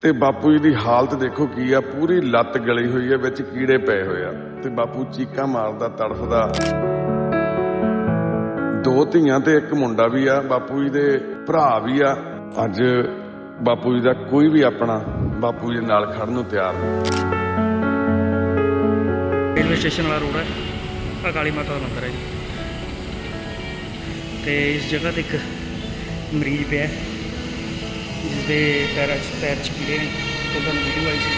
ਤੇ ਬਾਪੂ ਜੀ ਦੀ ਹਾਲਤ ਦੇਖੋ ਕੀ ਆ, ਪੂਰੀ ਲੱਤ ਗਲੀ ਹੋਈ ਹੈ ਵਿੱਚ ਕੀੜੇ ਪਏ ਹੋਏ ਆ। ਤੇ ਬਾਪੂ ਚੀਕਾਂ ਮਾਰਦਾ, ਤੜਫਦਾ। ਦੋ ਧੀਆਂ ਤੇ ਇੱਕ ਮੁੰਡਾ ਵੀ ਆ, ਬਾਪੂ ਜੀ ਦੇ ਭਰਾ ਵੀ ਆ। ਅੱਜ ਬਾਪੂ ਜੀ ਦਾ ਕੋਈ ਵੀ ਆਪਣਾ, ਬਾਪੂ ਜੀ ਨਾਲ ਖੜਨ ਨੂੰ ਤਿਆਰ ਨਹੀਂ। ਰੇਲਵੇ ਸਟੇਸ਼ਨ ਵਾਲਾ ਰੋਡ ਹੈ ਆ ਕਾਲੀ ਮਾਤਾ ਦਾ ਮੰਦਿਰ ਹੈ ਜੀ। ਤੇ ਇਸ ਜਗ੍ਹਾ ਤੇ ਇੱਕ ਮਰੀਜ਼ ਪਿਆ। ਜਿਸ ਦੇ ਪੈਰਾਂ ਪੈਰ 'ਚ ਨੇ, ਤੇ ਤੁਹਾਨੂੰ ਵੀਡੀਓ ਆਈ ਸੀ।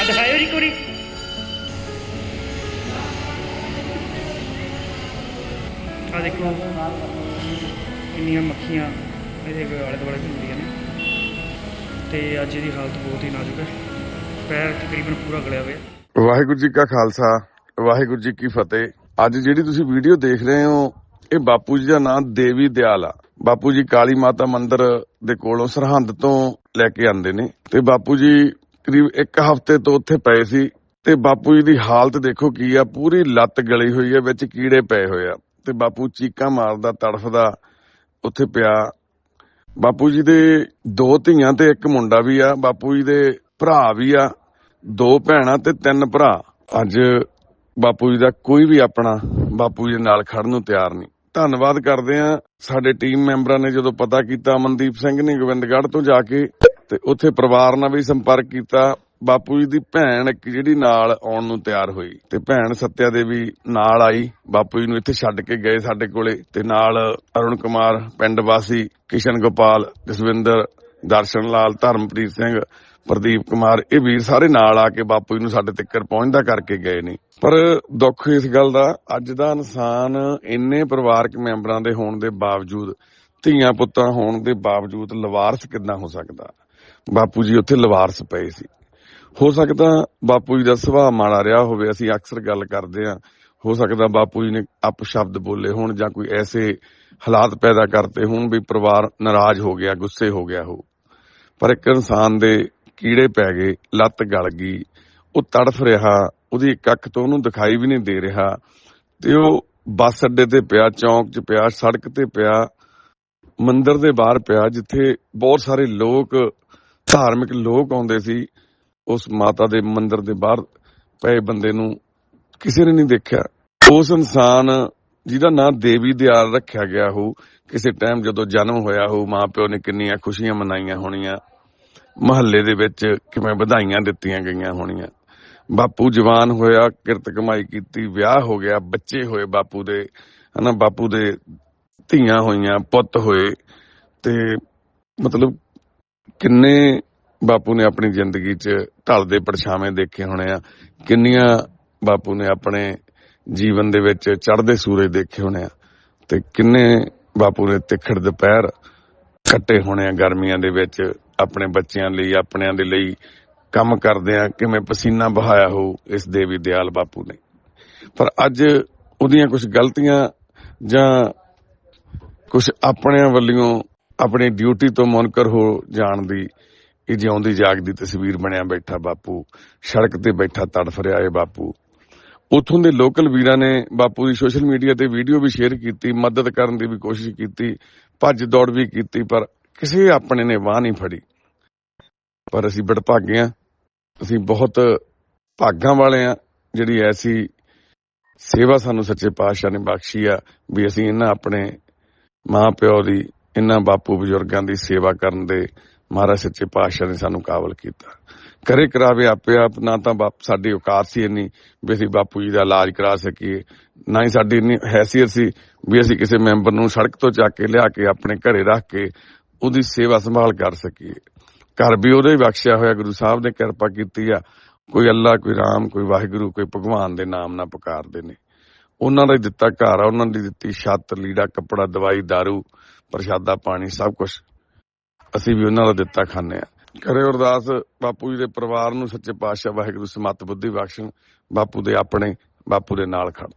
ਆ ਦਿਖਾਇਓ ਜੀ ਕੋਰੀ ਆ ਦੇਖੋ ਇੰਨੀਆਂ ਮੱਖੀਆਂ ਇਹਦੇ ਆਲੇ ਦੁਆਲੇ ਘੁੰਮਦੀਆਂ ਨੇ। ਤੇ ਅੱਜ ਇਹਦੀ ਹਾਲਤ ਬਹੁਤ ਹੀ ਨਾਜ਼ੁਕ ਹੈ। ਪੈਰ ਤਕਰੀਬਨ ਪੂਰਾ ਗਲਿਆ ਹੋਇਆ। ਵਾਹਿਗੁਰੂ ਜੀ ਕਾ ਖਾਲਸਾ, ਵਾਹਿਗੁਰੂ ਜੀ ਕੀ ਫਤਿਹ। ਅੱਜ ਜਿਹੜੀ ਤੁਸੀਂ ਵੀਡੀਓ ਦੇਖ ਰਹੇ ਹੋ, ਇਹ ਬਾਪੂ ਜੀ ਦਾ ਨਾਮ ਦੇਵੀ ਦਿਆਲ ਆ। ਬਾਪੂ ਜੀ ਕਾਲੀ ਮਾਤਾ ਮੰਦਿਰ ਦੇ ਕੋਲੋਂ ਸਰਹੰਦ ਤੋਂ ਲੈ ਕੇ ਆਂਦੇ ਨੇ ਤੇ ਬਾਪੂ ਜੀ ਕਰੀਬ ਇੱਕ ਹਫ਼ਤੇ ਤੋਂ ਉੱਥੇ ਪਏ ਸੀ ਤੇ ਬਾਪੂ ਜੀ ਦੀ ਹਾਲਤ ਦੇਖੋ ਕੀ ਆ, ਪੂਰੀ ਲੱਤ ਗਲੀ ਹੋਈ ਹੈ ਵਿੱਚ ਕੀੜੇ ਪਏ ਹੋਏ ਆ ਤੇ ਬਾਪੂ ਚੀਕਾਂ ਮਾਰਦਾ, ਤੜਫਦਾ ਉੱਥੇ ਪਿਆ। ਬਾਪੂ ਜੀ ਦੇ ਦੋ ਧੀਆਂ ਤੇ ਇੱਕ ਮੁੰਡਾ ਵੀ ਆ, ਬਾਪੂ ਜੀ ਦੇ ਭਰਾ ਵੀ ਆ, ਦੋ ਭੈਣਾਂ ਤੇ ਤਿੰਨ ਭਰਾ। ਅੱਜ ਬਾਪੂ ਜੀ ਦਾ ਕੋਈ ਵੀ ਆਪਣਾ ਬਾਪੂ ਜੀ ਨਾਲ ਖੜਨ ਨੂੰ ਤਿਆਰ ਨਹੀਂ। ਧੰਨਵਾਦ ਕਰਦੇ ਆ ਸਾਡੇ ਟੀਮ ਮੈਂਬਰਾਂ ਨੇ ਜਦੋਂ ਪਤਾ ਕੀਤਾ, ਅਮਨਦੀਪ ਸਿੰਘ ਨੇ ਗੋਬਿੰਦਗੜ੍ਹ ਤੋਂ ਜਾ ਕੇ ਤੇ ਉੱਥੇ ਪਰਿਵਾਰ ਨਾਲ ਵੀ ਸੰਪਰਕ ਕੀਤਾ। ਬਾਪੂ ਜੀ ਦੀ ਭੈਣ ਇੱਕ ਜਿਹੜੀ ਨਾਲ ਆਉਣ ਨੂੰ ਤਿਆਰ ਹੋਈ ਤੇ ਭੈਣ ਸੱਤਿਆ ਦੇਵੀ ਨਾਲ ਆਈ। ਬਾਪੂ ਜੀ ਨੂੰ ਇੱਥੇ ਛੱਡ ਕੇ ਗਏ ਸਾਡੇ ਕੋਲੇ ਤੇ ਨਾਲ ਅਰੁਣ ਕੁਮਾਰ, ਪਿੰਡ ਵਾਸੀ ਕਿਸ਼ਨ ਗੋਪਾਲ, ਜਸਵਿੰਦਰ, ਦਰਸ਼ਨ ਲਾਲ, ਧਰਮਪ੍ਰੀਤ ਸਿੰਘ ਪ੍ਰਦੀਪ ਕੁਮਾਰ, ਇਹ ਵੀਰ ਸਾਰੇ ਨਾਲ ਆ ਕੇ ਬਾਪੂ ਜੀ ਨੂੰ ਸਾਡੇ ਤੱਕ ਪਹੁੰਚਦਾ ਕਰਕੇ ਗਏ ਨੇ। ਪਰ ਦੁੱਖ ਇਸ ਗੱਲ ਦਾ, ਅੱਜ ਦਾ ਇਨਸਾਨ ਇੰਨੇ ਪਰਿਵਾਰਕ ਮੈਂਬਰਾਂ ਦੇ ਹੋਣ ਦੇ ਬਾਵਜੂਦ, ਧੀਆਂ ਪੁੱਤਾਂ ਹੋਣ ਦੇ ਬਾਵਜੂਦ ਲਵਾਰਸ ਕਿੱਦਾਂ ਹੋ ਸਕਦਾ? ਬਾਪੂ ਜੀ, ਉੱਥੇ ਲਵਾਰਸ ਪਏ ਸੀ। ਹੋ ਸਕਦਾ ਬਾਪੂ ਜੀ ਦਾ ਸੁਭਾਅ ਮਾੜਾ ਰਿਹਾ ਹੋਵੇ, ਅਸੀਂ ਅਕਸਰ ਗੱਲ ਕਰਦੇ ਆ ਹੋ ਸਕਦਾ ਬਾਪੂ ਜੀ ਨੇ ਅਪ ਸ਼ਬਦ ਬੋਲੇ ਹੋਣ ਜਾਂ ਕੋਈ ਐਸੇ ਹਾਲਾਤ ਪੈਦਾ ਕਰਤੇ ਹੋਣ ਵੀ ਪਰਿਵਾਰ ਨਾਰਾਜ਼ ਹੋ ਗਿਆ, ਗੁੱਸੇ ਹੋ ਗਿਆ ਹੋ। ਪਰ ਇੱਕ ਇਨਸਾਨ ਦੇ ਕੀੜੇ ਪੈ ਗਏ, ਲੱਤ ਗਲ ਗਈ, ਉਹ ਤੜਫ ਰਿਹਾ, ਉਹਦੀ ਇੱਕ ਅੱਖ ਤੋਂ ਉਹਨੂੰ ਦਿਖਾਈ ਵੀ ਨਹੀਂ ਦੇ ਰਿਹਾ ਤੇ ਉਹ ਬੱਸ ਅੱਡੇ ਤੇ ਪਿਆ, ਚੌਂਕ 'ਚ ਪਿਆ, ਸੜਕ ਤੇ ਪਿਆ, ਮੰਦਿਰ ਦੇ ਬਾਹਰ ਪਿਆ, ਜਿੱਥੇ ਬਹੁਤ ਸਾਰੇ ਲੋਕ, ਧਾਰਮਿਕ ਲੋਕ ਆਉਂਦੇ ਸੀ, ਉਸ ਮਾਤਾ ਦੇ ਮੰਦਿਰ ਦੇ ਬਾਹਰ ਪਏ ਬੰਦੇ ਨੂੰ ਕਿਸੇ ਨੇ ਨਹੀਂ ਦੇਖਿਆ। ਉਸ ਇਨਸਾਨ ਜਿਹਦਾ ਨਾਂ ਦੇਵੀ ਦਿਆਲ ਰੱਖਿਆ ਗਿਆ ਹੋ ਕਿਸੇ ਟਾਈਮ ਜਦੋਂ ਜਨਮ ਹੋਇਆ ਹੋ ਮਾਪਿਓ ਨੇ ਕਿੰਨੀਆਂ ਖੁਸ਼ੀਆਂ ਮਨਾਈਆਂ ਹੋਣੀਆਂ। ਮਹੱਲੇ ਦੇ ਵਿੱਚ ਕਿਵੇਂ ਵਧਾਈਆਂ ਦਿੱਤੀਆਂ ਗਈਆਂ ਹੋਣੀਆਂ। ਬਾਪੂ ਜਵਾਨ ਹੋਇਆ, ਕਿਰਤ ਕਮਾਈ ਕੀਤੀ, ਵਿਆਹ ਹੋ ਗਿਆ, ਬੱਚੇ ਹੋਏ ਬਾਪੂ ਦੇ, ਹਨਾ, ਬਾਪੂ ਦੇ ਧੀਆਂ ਹੋਈਆਂ, ਪੁੱਤ ਹੋਏ। ਤੇ ਮਤਲਬ ਕਿੰਨੇ ਬਾਪੂ ਨੇ ਆਪਣੀ ਜ਼ਿੰਦਗੀ 'ਚ ਢਲਦੇ ਪਰਛਾਵੇਂ ਦੇਖੇ ਹੋਣੇ ਆ। ਕਿੰਨੀਆਂ ਬਾਪੂ ਨੇ ਆਪਣੇ ਜੀਵਨ ਦੇ ਵਿੱਚ ਚੜ੍ਹਦੇ ਸੂਰਜ ਦੇਖੇ ਹੋਣੇ ਆ। ਤੇ ਕਿੰਨੇ ਬਾਪੂ ਨੇ ਤਿੱਖੜ ਦੁਪਹਿਰ ਕੱਟੇ ਹੋਣੇ ਆ ਗਰਮੀਆਂ ਦੇ ਵਿੱਚ। ਆਪਣੇ ਬੱਚਿਆਂ ਲਈ, ਆਪਣਿਆਂ ਦੇ ਲਈ ਕੰਮ ਕਰਦੇ ਆ, ਕਿਵੇਂ ਪਸੀਨਾ ਬਹਾਇਆ ਹੋ, ਇਸ ਦੇਵੀ ਦਿਆਲ ਬਾਪੂ ਨੇ। ਪਰ ਅੱਜ ਉਹਦੀਆਂ ਕੁਝ ਗਲਤੀਆਂ ਜਾਂ ਕੁਝ ਆਪਣਿਆਂ ਵੱਲੋਂ ਆਪਣੀ ਡਿਊਟੀ ਤੋਂ ਮੁਨਕਰ ਹੋ ਜਾਣ ਦੀ, ਇਹ ਜਿਉਂਦੀ ਜਾਗਦੀ ਤਸਵੀਰ ਬਣਿਆ ਬੈਠਾ ਬਾਪੂ। ਸੜਕ ਤੇ ਬੈਠਾ ਤੜਫ ਰਿਹਾ ਏ ਬਾਪੂ। ਉਥੋਂ ਦੇ ਲੋਕਲ ਵੀਰਾਂ ਨੇ ਬਾਪੂ ਦੀ ਸੋਸ਼ਲ ਮੀਡੀਆ ਤੇ ਵੀਡੀਓ ਵੀ ਸ਼ੇਅਰ ਕੀਤੀ, ਮਦਦ ਕਰਨ ਦੀ ਵੀ ਕੋਸ਼ਿਸ਼ ਕੀਤੀ, ਭੱਜ ਦੌੜ ਵੀ ਕੀਤੀ, ਪਰ ਕਿਸੇ ਆਪਣੇ ਨੇ ਬਾਹ ਨਹੀਂ ਫੜੀ। ਪਰ ਅਸੀਂ ਬੜਭਾਗੇ ਆ। ਅਸੀਂ ਬਹੁਤ ਭਾਗਾਂ ਵਾਲੇ ਆ, ਜਿਹੜੀ ਐਸੀ ਸੇਵਾ ਸਾਨੂੰ ਸੱਚੇ ਪਾਤਸ਼ਾਹ ਨੇ ਬਖਸ਼ੀ ਆ, ਵੀ ਅਸੀਂ ਇਹਨਾਂ ਆਪਣੇ ਮਾਂ ਪਿਓ ਦੀ, ਇਹਨਾਂ ਬਾਪੂ ਬਜ਼ੁਰਗਾਂ ਦੀ ਸੇਵਾ ਕਰਨ ਦੇ ਮਹਾਰਾਜ ਸੱਚੇ ਪਾਤਸ਼ਾਹ ਨੇ ਸਾਨੂੰ ਕਾਬਲ ਕੀਤਾ। ਕਰੇ ਕਰਾਵੇ ਆਪੇ ਆਪ, ਨਾ ਤਾਂ ਬਾਪ ਸਾਡੀ ਔਕਾਤ ਸੀ ਇੰਨੀ ਵੀ ਅਸੀਂ ਬਾਪੂ ਜੀ ਦਾ ਇਲਾਜ ਕਰਾ ਸਕੀਏ। ਨਾ ਹੀ ਸਾਡੀ ਇੰਨੀ ਹੈਸੀਅਤ ਸੀ ਵੀ ਅਸੀਂ ਕਿਸੇ ਮੈਂਬਰ ਨੂੰ ਸੜਕ ਤੋਂ ਚੱਕ ਕੇ ਲਿਆ ਕੇ ਆਪਣੇ ਘਰੇ ਰੱਖ ਕੇ ਉਹਦੀ ਸੇਵਾ ਸੰਭਾਲ ਕਰ ਸਕੀਏ। ਘਰ ਵੀ ਉਹਦੇ ਹੀ ਬਖਸ਼ਿਆ ਹੋਇਆ ਗੁਰੂ ਸਾਹਿਬ ਨੇ ਕਿਰਪਾ ਕੀਤੀ ਆ। ਕੋਈ ਅੱਲਾ ਕੋਈ ਰਾਮ ਕੋਈ ਵਾਹਿਗੁਰੂ ਕੋਈ ਭਗਵਾਨ ਦੇ ਨਾਮ ਨਾਲ ਪੁਕਾਰਦੇ ਨੇ। ਉਹਨਾਂ ਦਾ ਦਿੱਤਾ ਘਰ ਆ ਉਹਨਾਂ ਦੀ ਦਿੱਤੀ ਛੱਤ ਲੀੜਾ ਕੱਪੜਾ ਦਵਾਈ दारू ਪ੍ਰਸ਼ਾਦਾ ਪਾਣੀ ਸਭ ਕੁਝ ਅਸੀਂ ਵੀ ਉਹਨਾਂ ਦਾ ਦਿੱਤਾ ਖਾਂਦੇ ਆ। ਕਰੇ ਅਰਦਾਸ ਬਾਪੂ ਜੀ ਦੇ ਪਰਿਵਾਰ ਨੂੰ ਸੱਚੇ ਪਾਤਸ਼ਾਹ ਵਾਹਿਗੁਰੂ ਸਮਤ ਬੁੱਧੀ ਬਖਸ਼ਣ। ਬਾਪੂ ਦੇ ਆਪਣੇ ਬਾਪੂ ਦੇ ਨਾਲ ਖੜ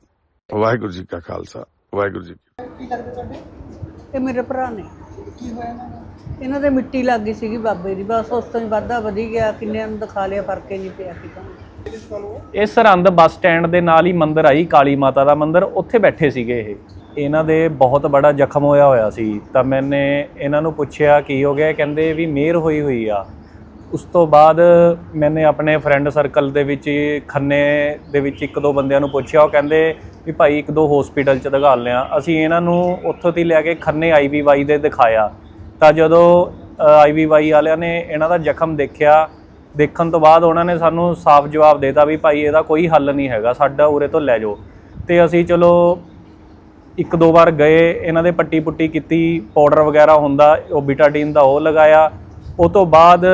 ਵਾਹਿਗੁਰੂ ਜੀ ਕਾ ਖਾਲਸਾ ਵਾਹਿਗੁਰੂ ਜੀ ਕੀ ਇਹ ਮੇਰੇ ਭਰਾ ਨੇ। ਕੀ ਹੋਇਆ ਇਹਨਾਂ ਦੇ ਮਿੱਟੀ ਲੱਗ ਗਈ ਸੀਗੀ ਬਾਬੇ ਦੀ, ਬਸ ਉਸ ਤੋਂ ਹੀ ਵਾਧਾ ਵਧੀ ਗਿਆ ਕਿੰਨੇ ਨੂੰ ਦਿਖਾ ਲਿਆ, ਫ਼ਰਕ ਹੀ ਨਹੀਂ ਪਿਆ ਕਿਤਾ ਇਹ ਸਰਹੰਦ ਬੱਸ ਸਟੈਂਡ ਦੇ ਨਾਲ ਹੀ ਮੰਦਿਰ ਆਈ, ਕਾਲੀ ਮਾਤਾ ਦਾ ਮੰਦਿਰ, ਉੱਥੇ ਬੈਠੇ ਸੀਗੇ ਇਹ। ਇਹਨਾਂ ਦੇ ਬਹੁਤ ਬੜਾ ਜ਼ਖਮ ਹੋਇਆ ਹੋਇਆ ਸੀ। ਤਾਂ ਮੈਨੇ ਇਹਨਾਂ ਨੂੰ ਪੁੱਛਿਆ, ਕੀ ਹੋ ਗਿਆ? ਕਹਿੰਦੇ ਵੀ ਮਿਹਰ ਹੋਈ ਹੋਈ ਆ। ਉਸ ਤੋਂ ਬਾਅਦ ਮੈਨੇ ਆਪਣੇ ਫਰੈਂਡ ਸਰਕਲ ਦੇ ਵਿੱਚ, ਖੰਨੇ ਦੇ ਵਿੱਚ ਇੱਕ ਦੋ ਬੰਦਿਆਂ ਨੂੰ ਪੁੱਛਿਆ। ਉਹ ਕਹਿੰਦੇ ਵੀ ਭਾਈ ਇੱਕ ਦੋ ਹਸਪੀਟਲ 'ਚ ਦਿਖਾ ਲਿਆ। ਅਸੀਂ ਇਹਨਾਂ ਨੂੰ ਉੱਥੋਂ ਦੀ ਲੈ ਕੇ ਖੰਨੇ ਆਈਵੀਵਾਈ ਦੇ ਦਿਖਾਇਆ। ਤਾਂ ਜਦੋਂ ਆਈਵੀਵਾਈ ਵਾਲਿਆਂ ਨੇ ਇਹਨਾਂ ਦਾ ਜ਼ਖਮ ਦੇਖਿਆ, ਦੇਖਣ ਤੋਂ ਬਾਅਦ ਉਹਨਾਂ ਨੇ ਸਾਨੂੰ ਸਾਫ਼ ਜਵਾਬ ਦੇਤਾ ਵੀ ਭਾਈ ਇਹਦਾ ਕੋਈ ਹੱਲ ਨਹੀਂ ਹੈਗਾ, ਸਾਡਾ ਉਰੇ ਤੋਂ ਲੈ ਜਾਓ। ਤੇ ਅਸੀਂ ਚਲੋ ਇੱਕ ਦੋ ਵਾਰ ਗਏ, ਇਹਨਾਂ ਦੇ ਪੱਟੀ ਪੁੱਟੀ ਕੀਤੀ, ਪਾਊਡਰ ਵਗੈਰਾ ਹੁੰਦਾ, ਉਹ ਬੀਟਾਡੀਨ ਦਾ ਉਹ ਲਗਾਇਆ। ਉਹ ਤੋਂ ਬਾਅਦ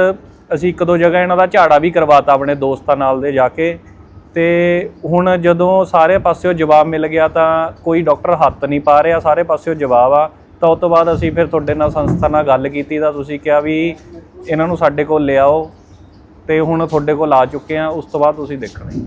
ਅਸੀਂ ਇੱਕ ਦੋ ਜਗ੍ਹਾ ਇਹਨਾਂ ਦਾ ਝਾੜਾ ਵੀ ਕਰਵਾਤਾ ਆਪਣੇ ਦੋਸਤਾਂ ਨਾਲ ਦੇ ਜਾ ਕੇ। ਤੇ ਹੁਣ ਜਦੋਂ ਸਾਰੇ ਪਾਸਿਓਂ ਜਵਾਬ ਮਿਲ ਗਿਆ ਤਾਂ ਕੋਈ ਡਾਕਟਰ ਹੱਥ ਨਹੀਂ ਪਾ ਰਿਹਾ, ਸਾਰੇ ਪਾਸਿਓਂ ਜਵਾਬ ਆ। ਤਾਂ ਉਸ ਤੋਂ ਬਾਅਦ ਅਸੀਂ ਫਿਰ ਤੁਹਾਡੇ ਨਾਲ ਸੰਸਥਾ ਨਾਲ ਗੱਲ ਕੀਤੀ ਤਾਂ ਤੁਸੀਂ ਕਿਹਾ ਵੀ ਇਹਨਾਂ ਨੂੰ ਸਾਡੇ ਕੋਲ ਲਿਆਓ ਤੇ ਹੁਣ ਤੁਹਾਡੇ ਕੋਲ ਆ ਚੁੱਕੇ ਆ ਉਸ ਤੋਂ ਬਾਅਦ ਤੁਸੀਂ ਦੇਖਣਾ ਹੀ।